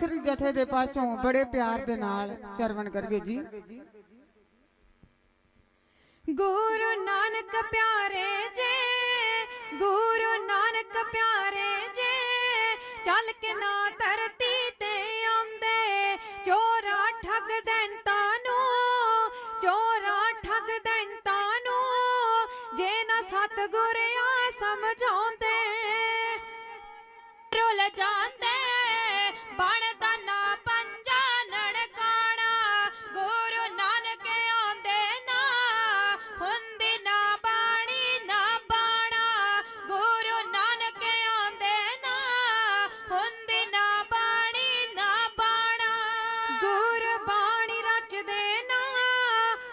ਦੂਸਰੀ ਜਥੇ ਦੇ ਪਾਸੋਂ ਬੜੇ ਪਿਆਰ ਦੇ ਨਾਲ ਚਰਵਣ ਕਰਗੇ ਜੀ। ਗੁਰੂ ਨਾਨਕ ਪਿਆਰੇ ਜੇ, ਗੁਰੂ ਨਾਨਕ ਪਿਆਰੇ ਜੇ, ਚੱਲ ਕੇ ਨਾ ਧਰਤੀ ਤੇ ਆਉਂਦੇ, ਚੋਰਾ ਠੱਗ ਦੈਂਤਾਂ ਨੂੰ, ਚੋਰਾ ਠੱਗ ਦੈਂਤਾਂ ਨੂੰ, ਜੇ ਨਾ ਸਤਿਗੁਰ ਆ ਸਮਝਾਉਂਦੇ, ਰੁੱਲ ਜਾਂਦੇ।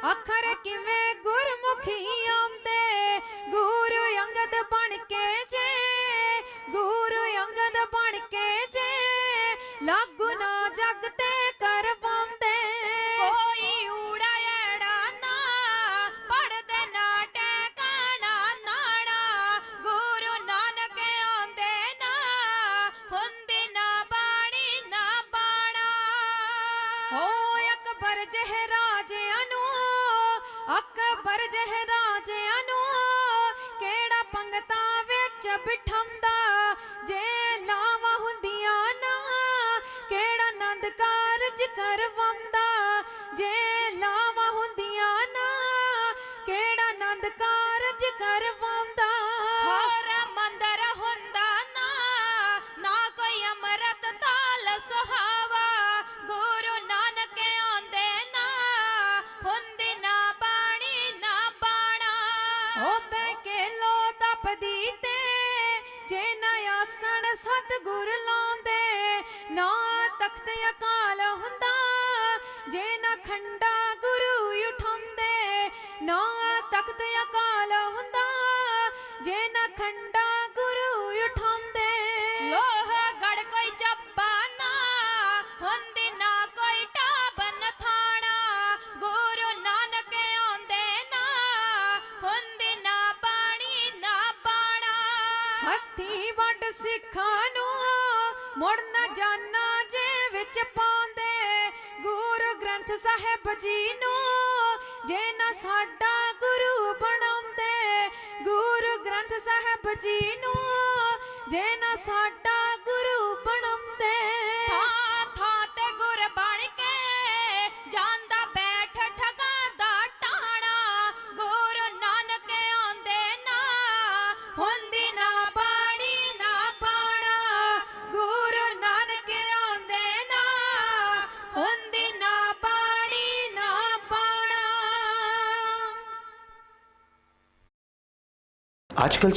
ਅੱਖਰ ਕਿਵੇਂ ਗੁਰਮੁਖੀ ਆਉਂਦੇ? ਗੁਰੂ ਅੰਗਦ ਬਣ ਕੇ ਜੇ ਗੁਰੂ ਅੰਗਦ ਬਣ ਕੇ ਜੇ ਲਾਗੂ ਨਾ ਜਗ ਤੇ ਕਰਵਾਉਂਦੇ। ਕੋਈ ਊੜਾ ਐੜਾ ਨਾ ਪੜਦੇ ਨਾ ਟਿਕਾਣਾ ਨਾਣਾ। ਗੁਰੂ ਨਾਨਕ ਆਉਂਦੇ ਨਾ ਹੁੰਦੀ ਨਾ ਬਾਣੀ ਨਾ ਬਾਣਾ। ਹੋ ਅਕਬਰ ਜਹ ਰਾਜਿਆਂ ਨੂੰ ਅਕਬਰ ਜਹ ਰਾਜਿਆਂ ਨੂੰ ਕਿਹੜਾ ਪੰਗਤਾਂ ਵਿੱਚ ਬਿਠਾਉਂਦਾ ਜੇ ਲਾਵਾਂ ਹੁੰਦੀਆਂ ਨਾ ਕਿਹੜਾ ਆਨੰਦ ਕਾਰਜ ਕਰਵਾਉਂਦਾ? ਜੇ ਲਾਵਾਂ ਹੁੰਦੀਆਂ ਨਾ ਕਿਹੜਾ ਆਨੰਦ ਕਾਰਜ ਕਰਵਾਉਂਦਾ? ਓ ਬੈ ਕੇ ਲੋ ਤਪਦੀ ਤੇ, ਜੇ ਨਾ ਆਸਣ ਸਤਿਗੁਰ ਲਾਉਂਦੇ, ਨਾ ਤਖਤ ਅਕਾਲ ਹੁੰਦਾ, ਜੇ ਨਾ ਖੰਡਾ ਗੁਰੂ ਉਠਾਉਂਦੇ, ਨਾ ਤਖਤ ਅਕਾਲ ਹੁੰਦਾ, ਜੇ ਨਾ ਖੰਡਾ ਹੱਥੀ ਵੱਡ ਸਿੱਖਾਂ ਨੂੰ ਮੁੜ ਨਾ ਜਾਣਾ ਜੇ ਵਿੱਚ ਪਾਉਂਦੇ। ਗੁਰੂ ਗ੍ਰੰਥ ਸਾਹਿਬ ਜੀ ਨੂੰ ਜੇ ਨਾ ਸਾਡਾ ਗੁਰੂ ਬਣਾਉਂਦੇ। ਗੁਰੂ ਗ੍ਰੰਥ ਸਾਹਿਬ ਜੀ ਨੂੰ ਜੇ ਨਾ ਸਾਡਾ ਅੱਜ